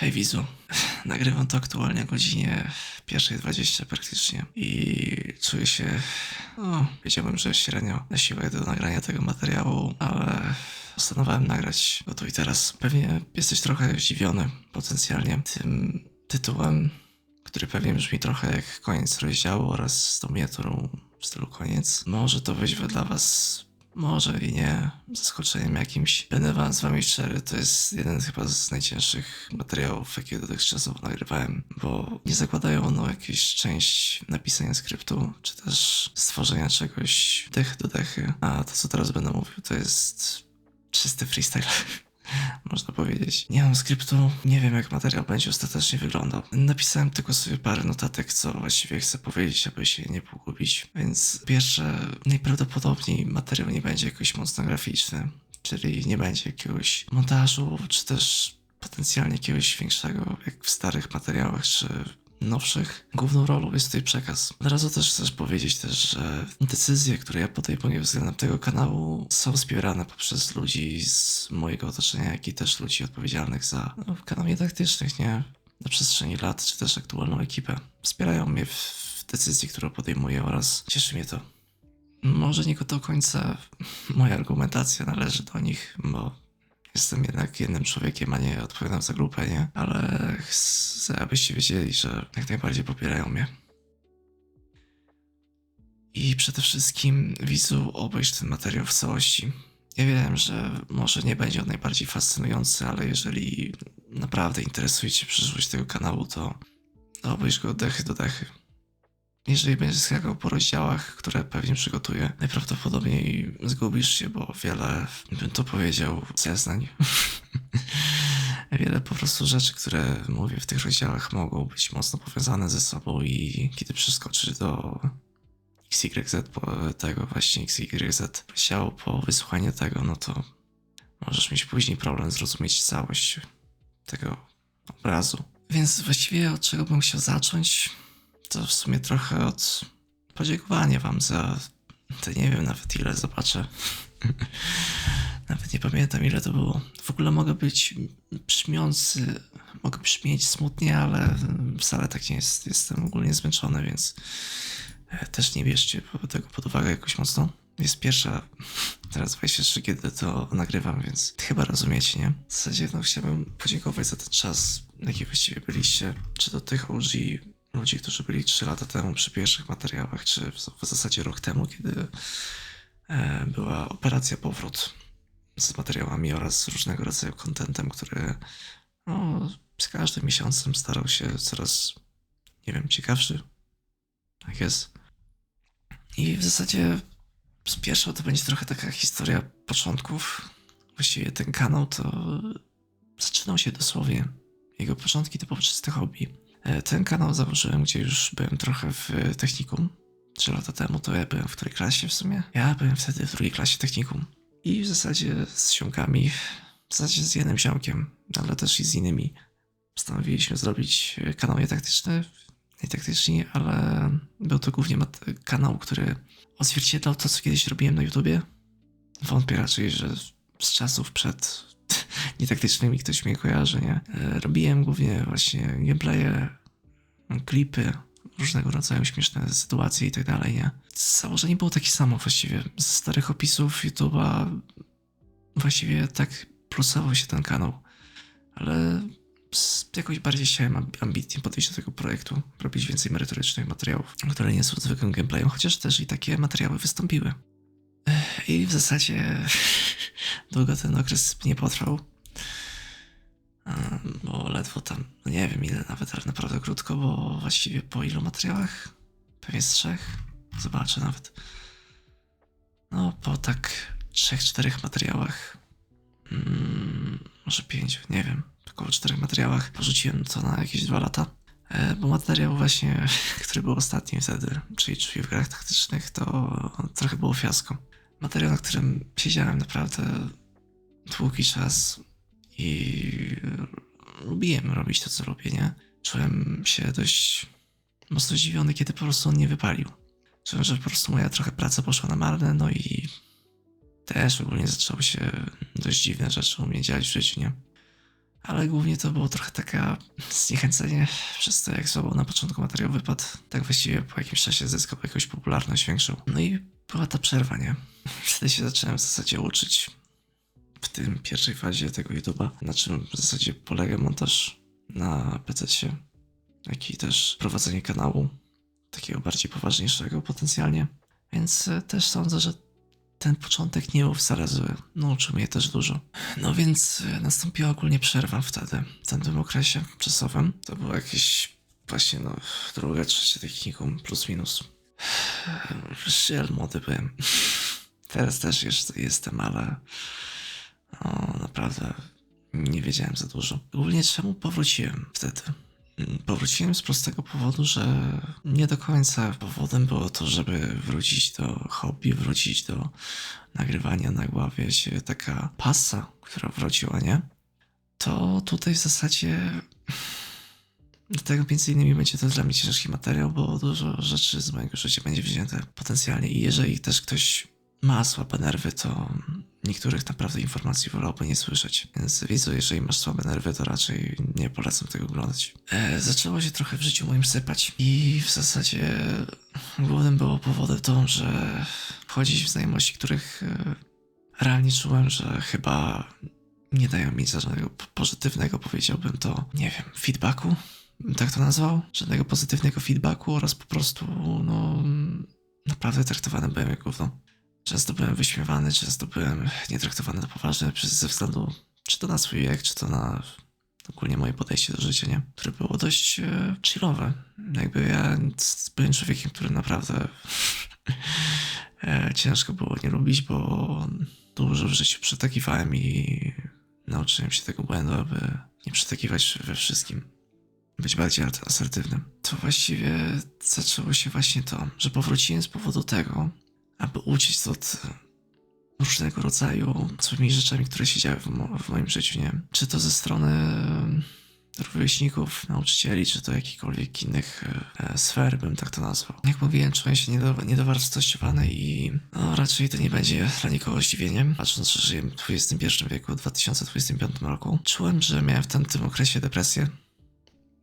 Hej Wizu, nagrywam to aktualnie o godzinie 1.20 praktycznie i czuję się, no, wiedziałbym, że średnio na siłę do nagrania tego materiału, ale postanowiłem nagrać go tu i teraz. Pewnie jesteś trochę zdziwiony potencjalnie tym tytułem, który pewnie brzmi trochę jak koniec rozdziału oraz tą miniaturą w stylu koniec. Może to być dla was może i nie zaskoczeniem jakimś. Będę wam z wami szczery, to jest jeden chyba z najcięższych materiałów, jakie dotychczasowo nagrywałem, bo nie zakładają one jakąś część napisania skryptu, czy też stworzenia czegoś dech do dechy, a to co teraz będę mówił to jest czysty freestyle. Można powiedzieć. Nie mam skryptu, nie wiem jak materiał będzie ostatecznie wyglądał. Napisałem tylko sobie parę notatek, co właściwie chcę powiedzieć, aby się nie pogubić. Więc pierwsze, najprawdopodobniej materiał nie będzie jakoś mocno graficzny, czyli nie będzie jakiegoś montażu, czy też potencjalnie jakiegoś większego, jak w starych materiałach, czy nowszych. Główną rolą jest tutaj przekaz. Od razu też chcesz powiedzieć też, że decyzje, które ja podejmuję względem tego kanału są wspierane poprzez ludzi z mojego otoczenia, jak i też ludzi odpowiedzialnych za no, kanał niedaktycznych, nie? Na przestrzeni lat, czy też aktualną ekipę. Wspierają mnie w, w decyzji, którą podejmuję oraz cieszy mnie to. Może nie do końca moja argumentacja należy do nich, bo Jestem jednak jednym człowiekiem, a nie odpowiadam za grupę, nie? Ale chcę, abyście wiedzieli, że jak najbardziej popierają mnie. I przede wszystkim, widzu, obejrz ten materiał w całości. Ja wiem, że może nie będzie on najbardziej fascynujący, ale jeżeli naprawdę interesuje Cię przyszłość tego kanału, to obejrz go od dechy do dechy. Jeżeli będziesz skakał po rozdziałach, które pewnie przygotuję, najprawdopodobniej zgubisz się, bo wiele, bym to powiedział, zeznań. wiele po prostu rzeczy, które mówię w tych rozdziałach mogą być mocno powiązane ze sobą i kiedy przeskoczysz do XYZ, tego właśnie XYZ chciał po wysłuchaniu tego, no to możesz mieć później problem zrozumieć całość tego obrazu. Więc właściwie od czego bym chciał zacząć? To w sumie trochę od podziękowania wam za te nie wiem nawet ile zobaczę. nawet nie pamiętam ile to było. W ogóle mogę być brzmiący, mogę brzmieć smutnie, ale wcale tak nie jest. Jestem ogólnie zmęczony, więc e, też nie bierzcie tego pod uwagę jakoś mocno. Jest pierwsza, teraz 23, kiedy to nagrywam, więc chyba rozumiecie, nie? W zasadzie no, chciałbym podziękować za ten czas, jaki właściwie byliście. Czy do tych OG ludzi, którzy byli 3 lata temu przy pierwszych materiałach, czy w zasadzie rok temu, kiedy e, była operacja powrót z materiałami oraz różnego rodzaju kontentem, który no, z każdym miesiącem starał się coraz, nie wiem, ciekawszy. Tak jest. I w zasadzie z pierwszą to będzie trochę taka historia początków. Właściwie ten kanał to zaczynał się dosłownie. Jego początki to po czysty hobby. E, ten kanał założyłem, gdzie już byłem trochę w technikum. Trzy lata temu to ja byłem w której klasie w sumie? Ja byłem wtedy w drugiej klasie technikum. I w zasadzie z ziomkami, w zasadzie z jednym ziomkiem, ale też i z innymi, postanowiliśmy zrobić kanał nietaktyczny, nietaktyczni, ale był to głównie kanał, który odzwierciedlał to, co kiedyś robiłem na YouTubie. Wątpię raczej, że z czasów przed nietaktycznymi ktoś mnie kojarzy, nie? E, robiłem głównie właśnie gameplaye, klipy, różnego rodzaju śmieszne sytuacje i tak dalej, nie? Założenie było takie samo właściwie. Z starych opisów YouTube'a właściwie tak plusował się ten kanał, ale jakoś bardziej chciałem ambitnie podejść do tego projektu, robić więcej merytorycznych materiałów, które nie są zwykłym gameplayem, chociaż też i takie materiały wystąpiły. I w zasadzie długo ten okres nie potrwał. Bo ledwo tam, no nie wiem ile nawet, ale naprawdę krótko, bo właściwie po ilu materiałach? Pewnie z trzech. Zobaczę nawet. No, po tak trzech, czterech materiałach. Hmm, może pięciu, nie wiem. Około czterech materiałach porzuciłem to na jakieś dwa lata. E, bo materiał właśnie, który był ostatni wtedy, czyli drzwi w grach taktycznych, to trochę było fiasko materiał, na którym siedziałem naprawdę długi czas i lubiłem robić to, co lubię, nie? Czułem się dość mocno zdziwiony, kiedy po prostu on nie wypalił. Czułem, że po prostu moja trochę praca poszła na marne, no i też ogólnie zaczęły się dość dziwne rzeczy u mnie dziać w życiu, nie? Ale głównie to było trochę taka zniechęcenie przez to, jak słabo na początku materiał wypadł. Tak właściwie po jakimś czasie zyskał jakąś popularność większą. No i była ta przerwa, nie? Wtedy się zacząłem w zasadzie uczyć w tym pierwszej fazie tego YouTube'a, na czym w zasadzie polega montaż na PC, jak i też prowadzenie kanału, takiego bardziej poważniejszego potencjalnie. Więc e, też sądzę, że ten początek nie był wcale zły. Nauczył mnie też dużo. No więc e, nastąpiła ogólnie przerwa wtedy, w tamtym okresie czasowym. To było jakieś właśnie no drugie, trzecie technikum, plus minus. Szyel młody byłem. Teraz też jeszcze jestem, ale no, naprawdę nie wiedziałem za dużo. Ogólnie czemu powróciłem wtedy? Mm, Powróciłem z prostego powodu, że nie do końca powodem było to, żeby wrócić do hobby, wrócić do nagrywania na głowie się taka pasa, która wróciła, nie? To tutaj w zasadzie Dlatego między innymi będzie to dla mnie ciężki materiał, bo dużo rzeczy z mojego życia będzie wzięte potencjalnie i jeżeli też ktoś ma słabe nerwy, to niektórych naprawdę informacji wolałby nie słyszeć. Więc widzu, jeżeli masz słabe nerwy, to raczej nie polecam tego oglądać. E, zaczęło się trochę w życiu moim sypać i w zasadzie głównym było powodem to, że wchodzić w znajomości, których e, realnie czułem, że chyba nie dają mi żadnego po- pozytywnego, powiedziałbym to, nie wiem, feedbacku, tak to nazwał, żadnego pozytywnego feedbacku oraz po prostu, no, naprawdę traktowany byłem jak gówno. Często byłem wyśmiewany, często byłem nietraktowany na poważnie ze względu czy to na swój wiek, czy to na ogólnie moje podejście do życia, nie? Które było dość e, chillowe. Jakby ja byłem człowiekiem, który naprawdę e, ciężko było nie lubić, bo dużo w życiu przetakiwałem i nauczyłem się tego błędu, aby nie przetakiwać we wszystkim. Być bardziej asertywnym. To właściwie zaczęło się właśnie to, że powróciłem z powodu tego, aby uciec od różnego rodzaju złymi rzeczami, które się działy w, mo- w moim życiu, nie? Czy to ze strony rówieśników, nauczycieli, czy to jakichkolwiek innych e, sfer, bym tak to nazwał. Jak mówiłem, czułem się niedo, niedowartościowany i no, raczej to nie będzie dla nikogo zdziwieniem, patrząc, że żyję w XXI wieku, w 2025 roku. Czułem, że miałem w tamtym okresie depresję.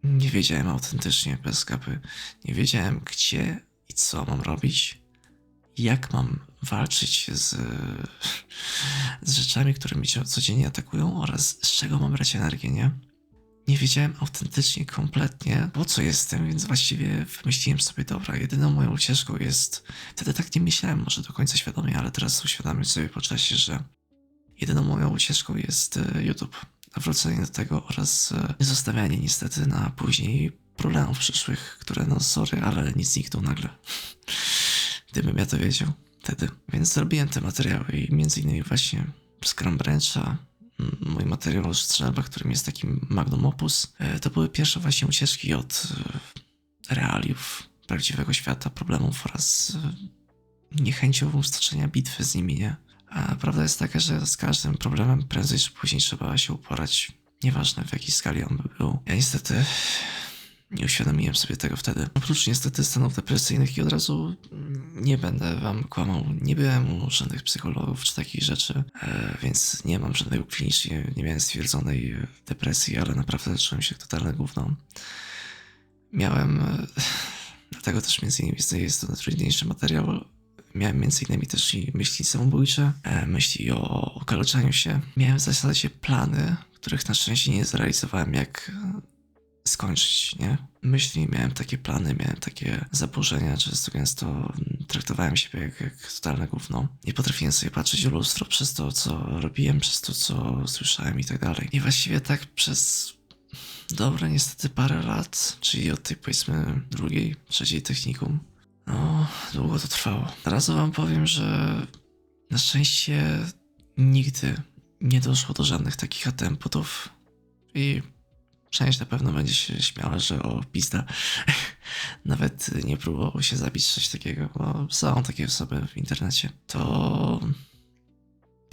Nie wiedziałem autentycznie, bez kapy. Nie wiedziałem, gdzie i co mam robić jak mam walczyć z, z rzeczami, które mnie codziennie atakują oraz z czego mam brać energię, nie? Nie wiedziałem autentycznie, kompletnie po co jestem, więc właściwie wymyśliłem sobie, dobra, jedyną moją ścieżką jest... Wtedy tak nie myślałem może do końca świadomie, ale teraz uświadamiam sobie po czasie, że jedyną moją ścieżką jest e, YouTube. Wrócenie do tego oraz e, nie zostawianie niestety na później problemów przyszłych, które no sorry, ale nic znikną nagle. Gdybym ja to wiedział wtedy. Więc zrobiłem te materiały i między innymi właśnie Scrum Brancha, mój materiał o strzelbach, którym jest takim magnum opus. E, To były pierwsze właśnie ucieczki od e, realiów prawdziwego świata, problemów oraz niechęcią stoczenia bitwy z nimi, nie? A prawda jest taka, że z każdym problemem prędzej czy później trzeba się uporać. Nieważne w jakiej skali on by był. Ja niestety nie uświadomiłem sobie tego wtedy. Oprócz niestety stanów depresyjnych i od razu nie będę wam kłamał, nie byłem u żadnych psychologów czy takich rzeczy, e, więc nie mam żadnego klinicznie, nie miałem stwierdzonej depresji, ale naprawdę czułem się totalne gówno. Miałem, e, dlatego też między innymi jest to najtrudniejszy materiał, miałem między innymi też i myśli samobójcze, e, myśli o okaleczaniu się. Miałem w zasadzie plany, których na szczęście nie zrealizowałem, jak e, skończyć, nie? Myśli, miałem takie plany, miałem takie zaburzenia, często gęsto mm, traktowałem siebie jak, jak totalne gówno. Nie potrafiłem sobie patrzeć w lustro przez to, co robiłem, przez to, co słyszałem i tak dalej. I właściwie tak przez dobre niestety parę lat, czyli od tej powiedzmy drugiej, trzeciej technikum, no, długo to trwało. Teraz wam powiem, że na szczęście nigdy nie doszło do żadnych takich atemputów i Część na pewno będzie się śmiała, że o pizda. Nawet nie próbował się zabić coś takiego, bo są takie osoby w internecie. To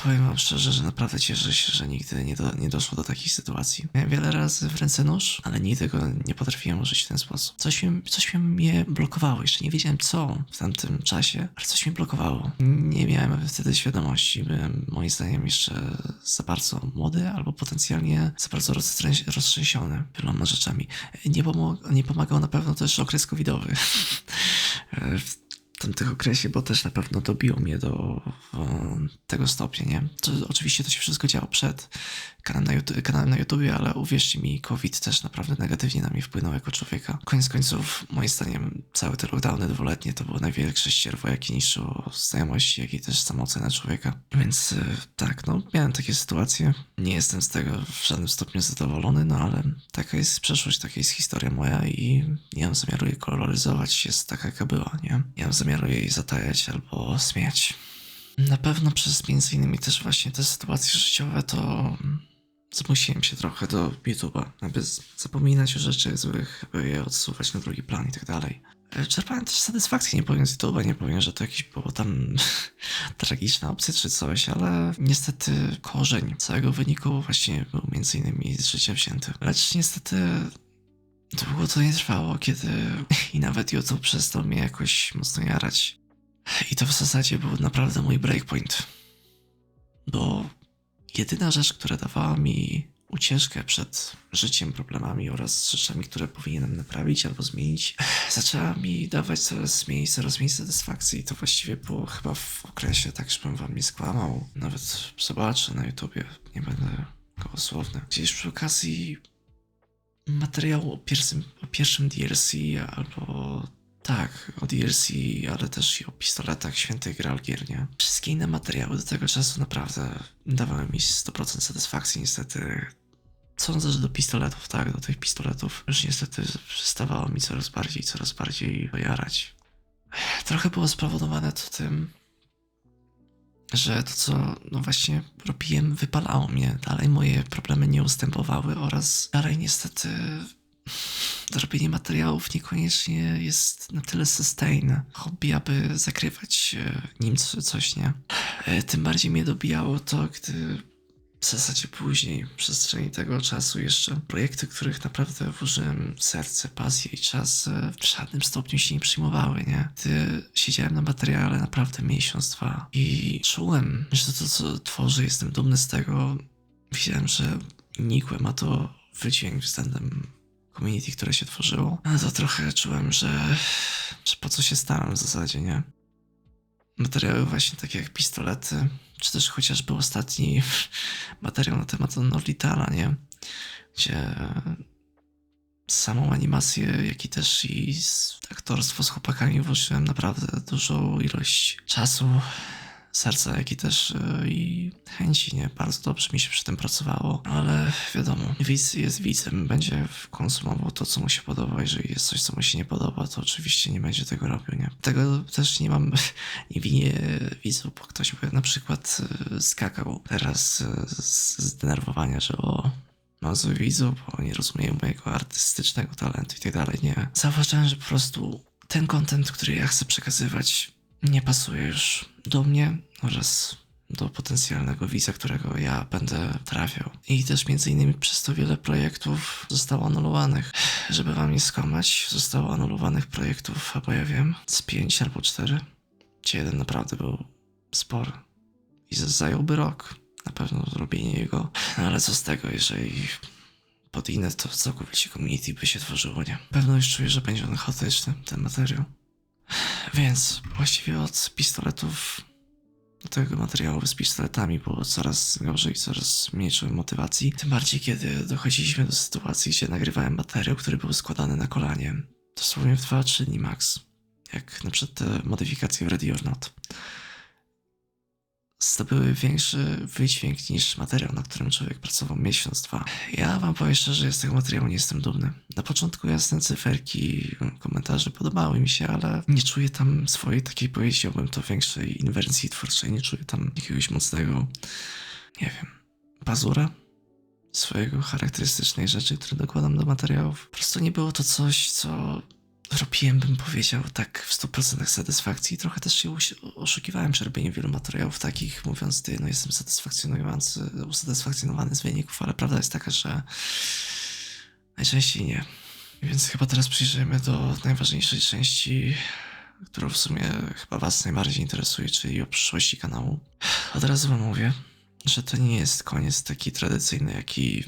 powiem wam szczerze, że naprawdę cieszę się, że nigdy nie, do, nie doszło do takich sytuacji. Miałem wiele razy w ręce nóż, ale nigdy go nie potrafiłem użyć w ten sposób. Coś, mi, coś mnie blokowało, jeszcze nie wiedziałem co w tamtym czasie, ale coś mnie blokowało. Nie miałem wtedy świadomości, byłem moim zdaniem jeszcze za bardzo młody albo potencjalnie za bardzo roztrzęs- roztrzęsiony wieloma rzeczami. Nie, pomo- nie pomagał na pewno też okres covidowy. w tamtych okresie, bo też na pewno dobiło mnie do tego stopnia, nie? To, oczywiście to się wszystko działo przed kanałem na, YouTube, kanałem na YouTubie, ale uwierzcie mi, COVID też naprawdę negatywnie na mnie wpłynął jako człowieka. Koniec końców, moim zdaniem, całe te lockdowny dwuletnie to było największe ścierwo, jakie niszczyło znajomości, jak i też samoocenę człowieka. Więc e, tak, no, miałem takie sytuacje. Nie jestem z tego w żadnym stopniu zadowolony, no ale taka jest przeszłość, taka jest historia moja i nie mam zamiaru jej koloryzować, jest taka, jaka była, nie? Nie mam zamiaru jej zatajać albo śmiać. Na pewno przez między innymi też właśnie te sytuacje życiowe to zmusiłem się trochę do YouTube'a, aby zapominać o rzeczach złych, aby je odsuwać na drugi plan i tak dalej. E, Czerpałem też satysfakcję, nie powiem z YouTube'a, nie powiem, że to jakieś było tam tragiczna opcja czy coś, ale niestety korzeń całego wyniku właśnie był między innymi z życia wzięty. Lecz niestety długo to nie trwało, kiedy i nawet YouTube przestał mnie jakoś mocno jarać. I to w zasadzie był naprawdę mój breakpoint. Bo jedyna rzecz, która dawała mi ucieczkę przed życiem, problemami oraz rzeczami, które powinienem naprawić albo zmienić, zaczęła mi dawać coraz mniej, coraz mniej satysfakcji. I to właściwie było chyba w okresie, tak żebym wam nie skłamał. Nawet zobaczę na YouTubie, nie będę gołosłowny. Gdzieś przy okazji materiału o pierwszym, o pierwszym DLC albo tak, o DLC, ale też i o pistoletach świętych Graal gier, nie? Wszystkie inne materiały do tego czasu naprawdę dawały mi 100% satysfakcji, niestety. Sądzę, do pistoletów, tak, do tych pistoletów już niestety przestawało mi coraz bardziej, coraz bardziej jarać. Trochę było spowodowane to tym, że to, co no właśnie robiłem, wypalało mnie. Dalej moje problemy nie ustępowały oraz dalej niestety robienie materiałów niekoniecznie jest na tyle sustain hobby, aby zakrywać e, nim co- coś, nie? E, Tym bardziej mnie dobijało to, gdy w zasadzie później, w przestrzeni tego czasu jeszcze, projekty, których naprawdę włożyłem serce, pasję i czas, e, w żadnym stopniu się nie przyjmowały, nie? Gdy siedziałem na materiale naprawdę miesiąc, dwa i czułem, że to, co tworzę, jestem dumny z tego. Widziałem, że nikłe ma to wydźwięk względem community, które się tworzyło. No to trochę czułem, że, że po co się staram w zasadzie, nie? Materiały właśnie takie jak pistolety, czy też chociażby ostatni materiał na temat Norlitala, nie? Gdzie samą animację, jak i też i aktorstwo z chłopakami włożyłem naprawdę dużą ilość czasu, serca, jak i też e, i chęci, nie? Bardzo dobrze mi się przy tym pracowało, ale wiadomo, widz jest widzem, będzie konsumował to, co mu się podoba, jeżeli jest coś, co mu się nie podoba, to oczywiście nie będzie tego robił, nie? Tego też nie mam, nie winię widzów, bo ktoś by na przykład e, skakał teraz e, z zdenerwowania, że o, złych widzów, bo nie rozumieją mojego artystycznego talentu i tak dalej, nie. Zauważyłem, że po prostu ten content, który ja chcę przekazywać, nie pasuje już do mnie oraz do potencjalnego widza, którego ja będę trafiał. I też między innymi przez to wiele projektów zostało anulowanych. Żeby wam nie skłamać, zostało anulowanych projektów, albo ja wiem, z pięć albo cztery, gdzie jeden naprawdę był spory. I zająłby rok na pewno zrobienie jego. No ale co z tego, jeżeli pod inne to całkowicie community by się tworzyło, nie? Pewno już czuję, że będzie on chaotyczny, ten materiał. Więc właściwie od pistoletów do tego materiału z pistoletami było coraz gorzej, coraz mniej czułem motywacji. Tym bardziej, kiedy dochodziliśmy do sytuacji, gdzie nagrywałem materiał, który był składany na kolanie. Dosłownie w 2-3 dni max. Jak na przykład te modyfikacje w Ready or Not. Zdobyły większy wydźwięk niż materiał, na którym człowiek pracował miesiąc, dwa. Ja wam powiem szczerze, że z tego materiału nie jestem dumny. Na początku jasne cyferki, komentarze podobały mi się, ale nie czuję tam swojej takiej, powiedziałbym to, większej inwencji twórczej. Nie czuję tam jakiegoś mocnego, nie wiem, pazura swojego charakterystycznej rzeczy, które dokładam do materiałów. Po prostu nie było to coś, co robiłem, bym powiedział, tak w 100% satysfakcji. Trochę też się oszukiwałem przy robieniu wielu materiałów takich, mówiąc, ty, no jestem usatysfakcjonowany z wyników, ale prawda jest taka, że najczęściej nie. Więc chyba teraz przyjrzymy do najważniejszej części, którą w sumie chyba Was najbardziej interesuje, czyli o przyszłości kanału. Od razu Wam mówię, że to nie jest koniec taki tradycyjny, jaki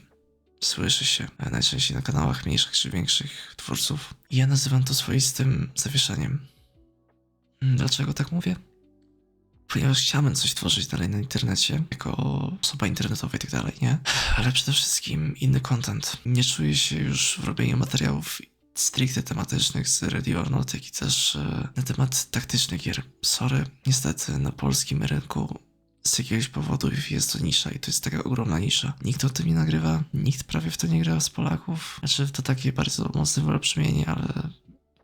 słyszy się najczęściej na kanałach mniejszych czy większych twórców. Ja nazywam to swoistym zawieszeniem. Dlaczego tak mówię? Ponieważ chciałem coś tworzyć dalej na internecie, jako osoba internetowa i tak dalej, nie? Ale przede wszystkim inny content. Nie czuję się już w robieniu materiałów stricte tematycznych z Not, jak i też e, na temat taktycznych gier. Sorry, niestety na polskim rynku z jakiegoś powodu jest to nisza i to jest taka ogromna nisza. Nikt o tym nie nagrywa, nikt prawie w to nie gra z Polaków. Znaczy to takie bardzo mocne wyolbrzymienie, ale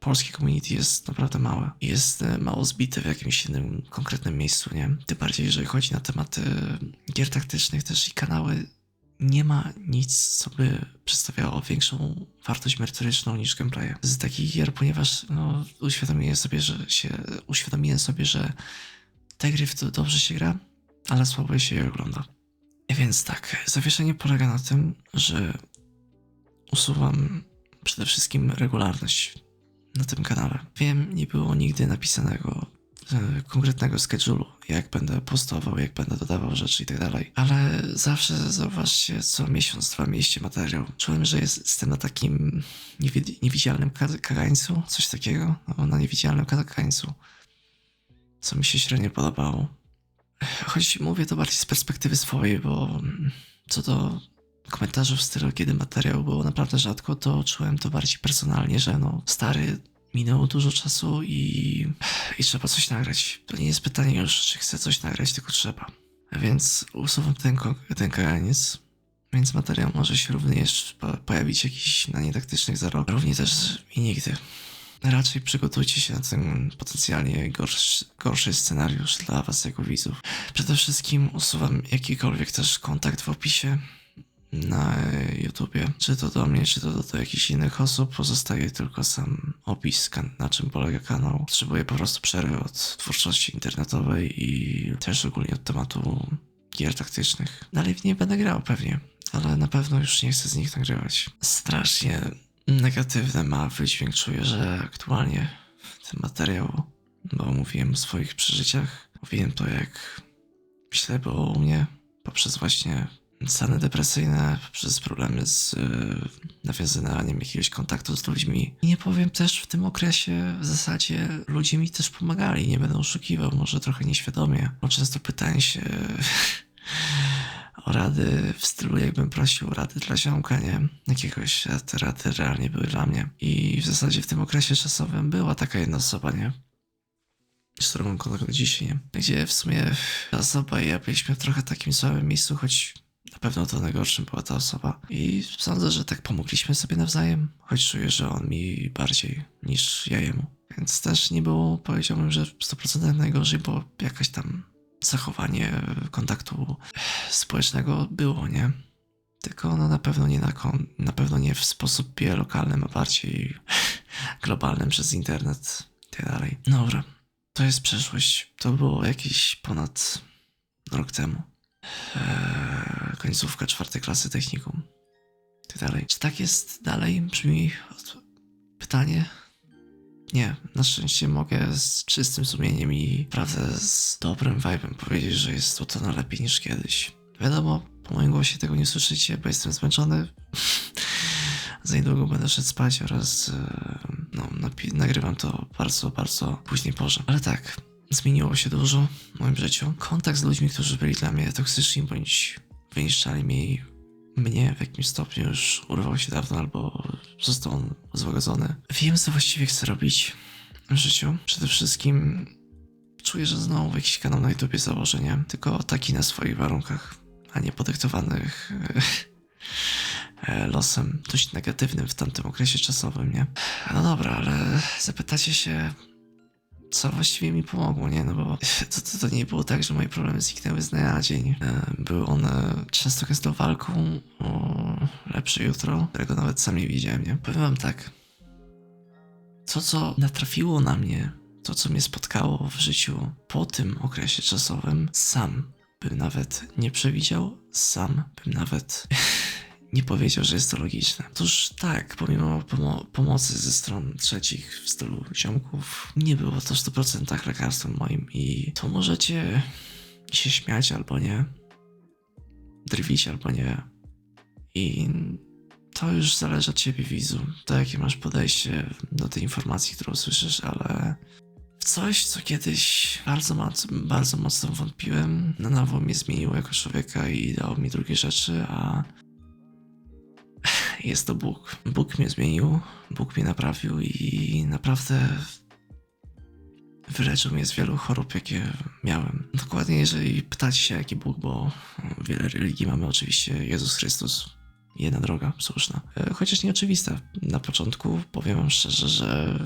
polskie community jest naprawdę małe. Jest e, mało zbite w jakimś innym konkretnym miejscu, nie? Tym bardziej, jeżeli chodzi na tematy gier taktycznych też i kanały nie ma nic, co by przedstawiało większą wartość merytoryczną niż gameplaye z takich gier, ponieważ no, uświadomiłem sobie, że się, uświadomiłem sobie, że te gry w to dobrze się gra, ale słabo się je ogląda. Więc tak, zawieszenie polega na tym, że usuwam przede wszystkim regularność na tym kanale. Wiem, nie było nigdy napisanego e, konkretnego schedule'u, jak będę postował, jak będę dodawał rzeczy i tak dalej. Ale zawsze zauważcie, co miesiąc, dwa mieście materiał. Czułem, że jest, jestem na takim niewi- niewidzialnym ka- kagańcu, coś takiego, no, na niewidzialnym kagańcu, co mi się średnio podobało. Choć mówię to bardziej z perspektywy swojej, bo co do komentarzów w stylu, kiedy materiał było naprawdę rzadko, to czułem to bardziej personalnie, że no, stary, minęło dużo czasu i, i trzeba coś nagrać. To nie jest pytanie już, czy chcę coś nagrać, tylko trzeba. Więc usuwam ten, ten kaganiec, więc materiał może się również po- pojawić jakiś na nietaktycznych za rok. Równie też i nigdy. Raczej przygotujcie się na ten potencjalnie gorszy, gorszy scenariusz dla was jako widzów. Przede wszystkim usuwam jakikolwiek też kontakt w opisie na YouTubie. Czy to do mnie, czy to do, do jakichś innych osób. Pozostaje tylko sam opis, na czym polega kanał. Potrzebuję po prostu przerwy od twórczości internetowej i też ogólnie od tematu gier taktycznych. Dalej w nie będę grał pewnie, ale na pewno już nie chcę z nich nagrywać. Strasznie negatywny ma wydźwięk. Czuję, że aktualnie ten materiał, bo mówiłem o swoich przeżyciach, mówiłem to jak źle było u mnie poprzez właśnie stany depresyjne, poprzez problemy z yy, nawiązywaniem jakiegoś kontaktu z ludźmi. I nie powiem też w tym okresie w zasadzie ludzie mi też pomagali, nie będę oszukiwał, może trochę nieświadomie, bo często pytałem się o rady w stylu jakbym prosił rady dla ziomka, nie? Jakiegoś, a te rady realnie były dla mnie. I w zasadzie w tym okresie czasowym była taka jedna osoba, nie? z którą mam kontakt do dzisiaj, nie? Gdzie w sumie ta osoba i ja byliśmy w trochę takim samym miejscu, choć na pewno to najgorszym była ta osoba. I sądzę, że tak pomogliśmy sobie nawzajem, choć czuję, że on mi bardziej niż ja jemu. Więc też nie było, powiedziałbym, że 100% najgorzej, bo jakaś tam zachowanie kontaktu społecznego było, nie? Tylko no na pewno nie na, kon- na pewno nie w sposób lokalnym, a bardziej globalnym przez internet i tak dalej. Dobra, to jest przeszłość. To było jakieś ponad rok temu. Eee, końcówka czwartej klasy technikum. I tak dalej. Czy tak jest dalej? Brzmi pytanie. Nie, na szczęście mogę z czystym sumieniem i naprawdę z dobrym vibe'em powiedzieć, że jest to to lepiej niż kiedyś. Wiadomo, po moim głosie tego nie słyszycie, bo jestem zmęczony. Za niedługo będę szedł spać oraz e, no, nagrywam to bardzo, bardzo późnej porze. Ale tak, zmieniło się dużo w moim życiu. Kontakt z ludźmi, którzy byli dla mnie toksyczni bądź wyniszczali mi, mnie w jakimś stopniu już urwał się dawno albo został on złagodzony. Wiem, co właściwie chcę robić w życiu. Przede wszystkim czuję, że znowu jakiś kanał na YouTubie założę, nie? Tylko taki na swoich warunkach, a nie podyktowanych e, losem dość negatywnym w tamtym okresie czasowym, nie? No dobra, ale zapytacie się, co właściwie mi pomogło, nie? No bo to, to, to nie było tak, że moje problemy zniknęły z dnia na dzień. E, Były one często gęstą walką o lepsze jutro, którego nawet sam nie widziałem, nie? Powiem wam tak. to, co natrafiło na mnie, to, co mnie spotkało w życiu po tym okresie czasowym, sam bym nawet nie przewidział, sam bym nawet nie powiedział, że jest to logiczne. Otóż tak, pomimo pomo- pomocy ze stron trzecich w stylu ziomków, nie było to w 100% lekarstwem moim. I to możecie się śmiać albo nie, drwić albo nie. I to już zależy od ciebie, widzu, to jakie masz podejście do tej informacji, którą słyszysz, ale w coś, co kiedyś bardzo, moc, bardzo mocno wątpiłem, na nowo mnie zmieniło jako człowieka i dało mi drugie rzeczy, a jest to Bóg. Bóg mnie zmienił, Bóg mnie naprawił i naprawdę wyleczył mnie z wielu chorób, jakie miałem. Dokładnie, jeżeli pytacie się, jaki Bóg, bo wiele religii mamy oczywiście, Jezus Chrystus, jedna droga, słuszna. E, Chociaż nieoczywista. Na początku powiem wam szczerze, że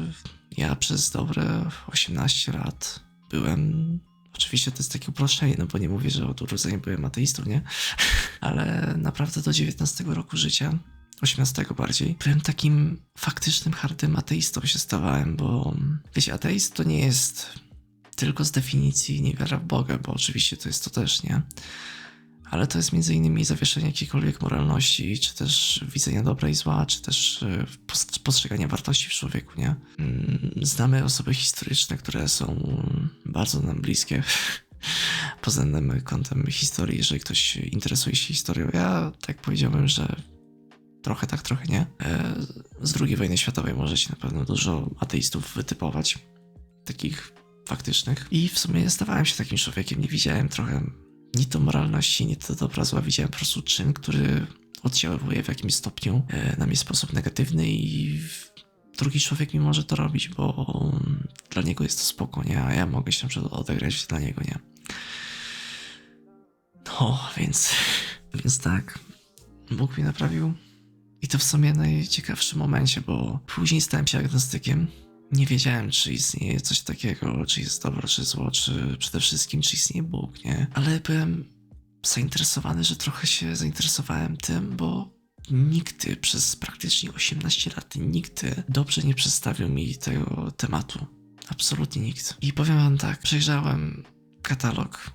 ja przez dobre 18 lat byłem. Oczywiście to jest takie uproszczenie, no bo nie mówię, że od urodzenia byłem ateistą, nie? Ale naprawdę do 19 roku życia, 18 bardziej, byłem takim faktycznym, hardym ateistą się stawałem, bo wiecie, ateist to nie jest tylko z definicji niewiara w Boga, bo oczywiście to jest to też, nie? Ale to jest między innymi zawieszenie jakiejkolwiek moralności, czy też widzenia dobra i zła, czy też e, post- postrzegania wartości w człowieku, nie? Mm, Znamy osoby historyczne, które są bardzo nam bliskie pod względem kątem historii, jeżeli ktoś interesuje się historią. Ja tak powiedziałbym, że trochę tak, trochę nie. E, Z II wojny światowej możecie na pewno dużo ateistów wytypować, takich faktycznych. I w sumie stawałem się takim człowiekiem, nie widziałem trochę ni to moralności, ni to dobra zła, widziałem po prostu czyn, który oddziaływuje w jakimś stopniu e, na mnie w sposób negatywny i drugi człowiek mi może to robić, bo dla niego jest to spoko, nie? A ja mogę się na odegrać dla niego, nie? No, więc, więc tak, Bóg mnie naprawił i to w sumie najciekawszym momencie, bo później stałem się agnostykiem. Nie wiedziałem, czy istnieje coś takiego, czy jest dobro, czy zło, czy przede wszystkim, czy istnieje Bóg, nie? Ale byłem zainteresowany, że trochę się zainteresowałem tym, bo nigdy przez praktycznie 18 lat nigdy dobrze nie przedstawił mi tego tematu. Absolutnie nikt. I powiem wam tak, przejrzałem katalog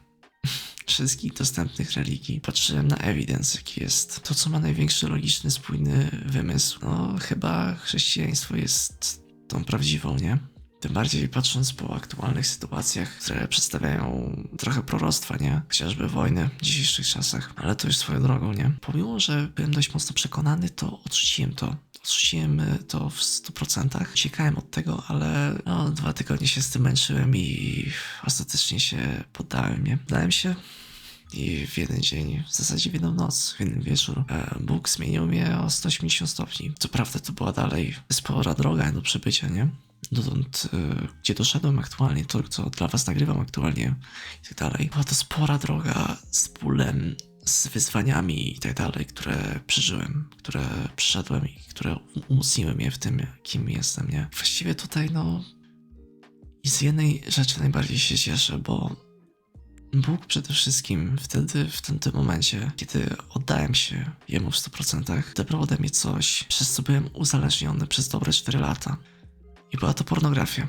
wszystkich dostępnych religii. Patrzyłem na evidence, jaki jest. To, co ma największy logiczny, spójny wymysł. No, chyba chrześcijaństwo jest tą prawdziwą, nie? Tym bardziej patrząc po aktualnych sytuacjach, które przedstawiają trochę proroctwa, nie? Chociażby wojny w dzisiejszych czasach. Ale to już swoją drogą, nie? Pomimo, że byłem dość mocno przekonany, to odrzuciłem to. Odrzuciłem y, to w 100%. Uciekałem od tego, ale no, dwa tygodnie się z tym męczyłem i ostatecznie się poddałem, nie? Dałem się i w jeden dzień, w zasadzie w jedną noc, w jeden wieczór, e, Bóg zmienił mnie o 180 stopni. Co prawda to była dalej spora droga do przebycia, nie? Dotąd, e, gdzie doszedłem aktualnie, to co dla was nagrywam aktualnie i tak dalej. Była to spora droga z bólem, z wyzwaniami i tak dalej, które przeżyłem, które przeszedłem i które um- umocniły mnie w tym, kim jestem, nie? Właściwie tutaj, no... I z jednej rzeczy najbardziej się cieszę, bo Bóg przede wszystkim wtedy, w tym, momencie, kiedy oddałem się Jemu w 100%, zabrał ode mnie coś, przez co byłem uzależniony przez dobre 4 lata. I była to pornografia.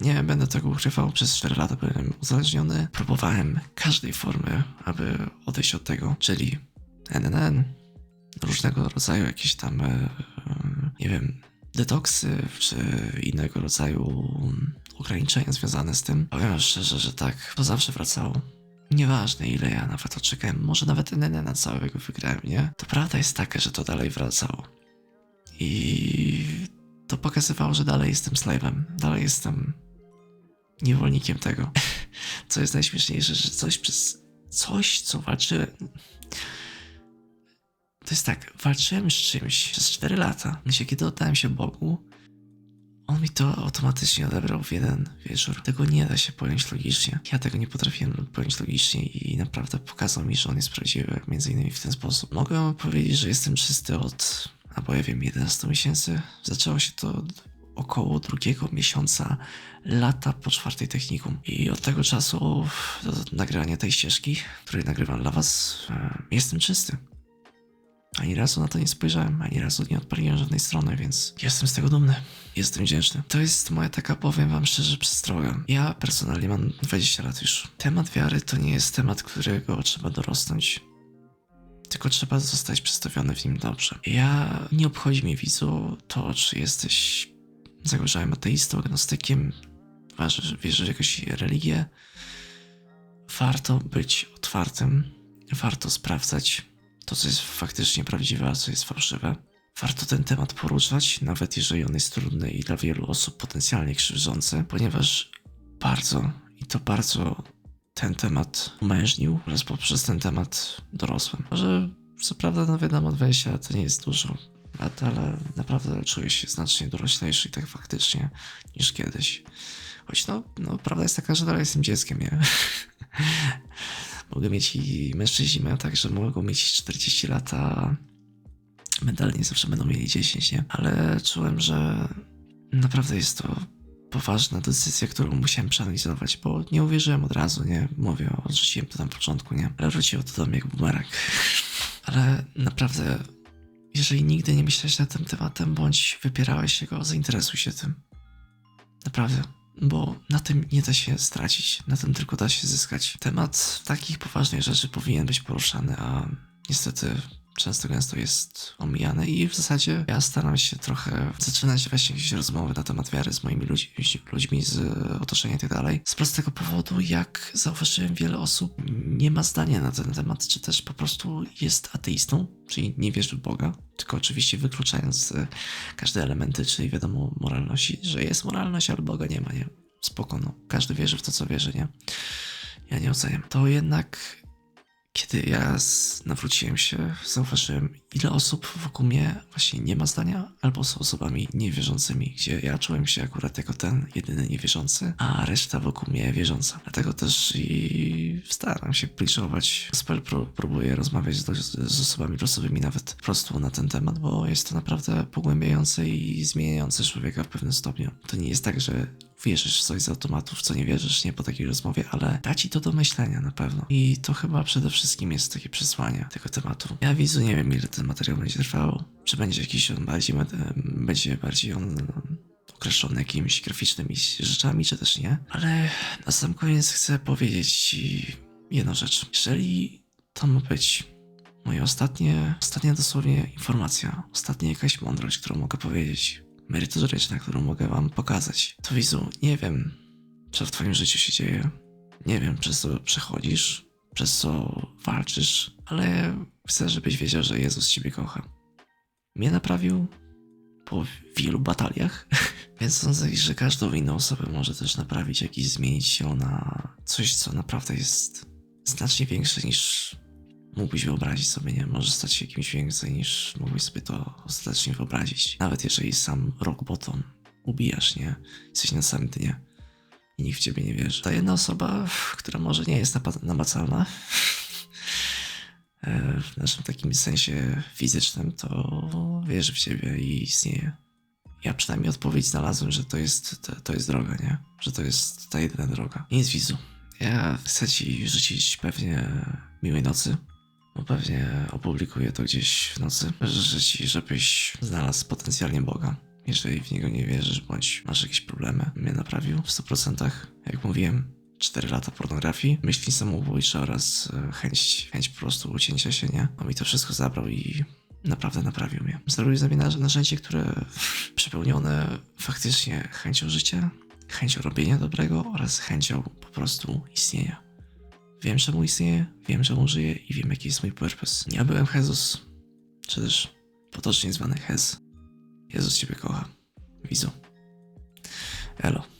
Nie będę tego ukrywał, przez 4 lata byłem uzależniony. Próbowałem każdej formy, aby odejść od tego, czyli NNN, różnego rodzaju jakieś tam, e, e, nie wiem, detoksy, czy innego rodzaju ograniczenia związane z tym. Powiem szczerze, że tak, to zawsze wracało. Nieważne ile ja nawet odczekałem, może nawet NN na całego wygrałem, nie? To prawda jest taka, że to dalej wracało. I to pokazywało, że dalej jestem slave'em, dalej jestem niewolnikiem tego. Co jest najśmieszniejsze, że coś przez coś, co walczyłem. To jest tak, walczyłem z czymś przez 4 lata, gdzie kiedy oddałem się Bogu, on mi to automatycznie odebrał w jeden wieczór. Tego nie da się pojąć logicznie. Ja tego nie potrafiłem pojąć logicznie i naprawdę pokazał mi, że on jest prawdziwy, między innymi w ten sposób. Mogę powiedzieć, że jestem czysty od, albo ja wiem, 11 miesięcy. Zaczęło się to około drugiego miesiąca lata po czwartej technikum. I od tego czasu do nagrania tej ścieżki, której nagrywam dla was, e, jestem czysty. Ani razu na to nie spojrzałem, ani razu nie odpaliłem żadnej strony, więc jestem z tego dumny. Jestem wdzięczny. To jest moja taka, powiem wam szczerze, przestroga. Ja personalnie mam 20 lat już. Temat wiary to nie jest temat, którego trzeba dorosnąć. Tylko trzeba zostać przedstawiony w nim dobrze. Ja nie obchodzi mnie widzu to, czy jesteś zagorzałym ateistą, agnostykiem, wierzysz w jakąś religię. Warto być otwartym, warto sprawdzać to, co jest faktycznie prawdziwe, a co jest fałszywe. Warto ten temat poruszać, nawet jeżeli on jest trudny i dla wielu osób potencjalnie krzywdzący, ponieważ bardzo i to bardzo ten temat umężnił oraz poprzez ten temat dorosłem. Może co prawda, no wiadomo, 20 lat to nie jest dużo ale naprawdę czuję się znacznie doroślejszy i tak faktycznie niż kiedyś. Choć no, no prawda jest taka, że dalej jestem dzieckiem, nie? Mogę mieć i mężczyźni mają tak, że mogą mieć 40 lat, a mentalnie zawsze będą mieli 10, nie? Ale czułem, że naprawdę jest to poważna decyzja, którą musiałem przeanalizować, bo nie uwierzyłem od razu, nie? Mówię, odrzuciłem to na początku, nie? Ale wróciło to do mnie jak bumerang. Ale naprawdę, jeżeli nigdy nie myślałeś nad tym tematem, bądź wypierałeś się go, zainteresuj się tym. Naprawdę. Bo na tym nie da się stracić, na tym tylko da się zyskać. Temat takich poważnych rzeczy powinien być poruszany, a niestety często gęsto jest omijany i w zasadzie ja staram się trochę zaczynać właśnie jakieś rozmowy na temat wiary z moimi ludźmi, ludźmi z otoczenia i tak dalej. Z prostego powodu, jak zauważyłem, wiele osób nie ma zdania na ten temat, czy też po prostu jest ateistą, czyli nie wierzy w Boga, tylko oczywiście wykluczając e, każde elementy, czyli wiadomo moralności, że jest moralność, ale Boga nie ma, nie? Spoko, no. Każdy wierzy w to, co wierzy, nie? Ja nie oceniam. To jednak kiedy ja nawróciłem się, zauważyłem, ile osób wokół mnie właśnie nie ma zdania, albo są osobami niewierzącymi, gdzie ja czułem się akurat jako ten jedyny niewierzący, a reszta wokół mnie wierząca. Dlatego też i staram się preachować, gospel, pró- próbuję rozmawiać z, z osobami losowymi nawet po prostu na ten temat, bo jest to naprawdę pogłębiające i zmieniające człowieka w pewnym stopniu. To nie jest tak, że wierzysz w coś z automatu, w co nie wierzysz, nie po takiej rozmowie, ale da ci to do myślenia na pewno. I to chyba przede wszystkim jest takie przesłanie tego tematu. Ja widzu nie wiem, ile ten materiał będzie trwał. Czy będzie jakiś on bardziej, będzie bardziej on określony jakimiś graficznymi rzeczami, czy też nie. Ale na sam koniec chcę powiedzieć ci jedną rzecz. Jeżeli to ma być moja ostatnie, ostatnia dosłownie informacja, ostatnia jakaś mądrość, którą mogę powiedzieć, merytoryczna, którą mogę wam pokazać. To widzu, nie wiem, co w twoim życiu się dzieje. Nie wiem, przez co przechodzisz, przez co walczysz, ale chcę, żebyś wiedział, że Jezus ciebie kocha. Mnie naprawił po wielu bataliach, więc sądzę, że każdą inną osobę może też naprawić, jak i zmienić ją na coś, co naprawdę jest znacznie większe niż mógłbyś wyobrazić sobie, nie? Może stać się kimś więcej niż mógłbyś sobie to ostatecznie wyobrazić. Nawet jeżeli sam rock bottom ubijasz, nie? Jesteś na samym dnie i nikt w ciebie nie wierzy. Ta jedna osoba, która może nie jest namacalna, e, w naszym takim sensie fizycznym, to wierzy w ciebie i istnieje. Ja przynajmniej odpowiedź znalazłem, że to jest, to, to jest droga, nie? Że to jest ta jedyna droga. Nic widzu. Ja chcę ci życzyć pewnie miłej nocy, bo pewnie opublikuję to gdzieś w nocy. Życzę ci, żebyś znalazł potencjalnie Boga. Jeżeli w niego nie wierzysz, bądź masz jakieś problemy, mnie naprawił w 100%. Jak mówiłem, 4 lata pornografii, myśli samobójcze oraz e, chęć, chęć po prostu ucięcia się, nie? On mi to wszystko zabrał i naprawdę naprawił mnie. Zrobił ze mnie narz- narzędzie, które przepełnione faktycznie chęcią życia, chęcią robienia dobrego oraz chęcią po prostu istnienia. Wiem, czemu istnieję, wiem, czemu żyję i wiem, jaki jest mój purpose. Ja byłem Jezus, czy też potocznie zwany Hez. Jezus Ciebie kocha. Wizu. Elo.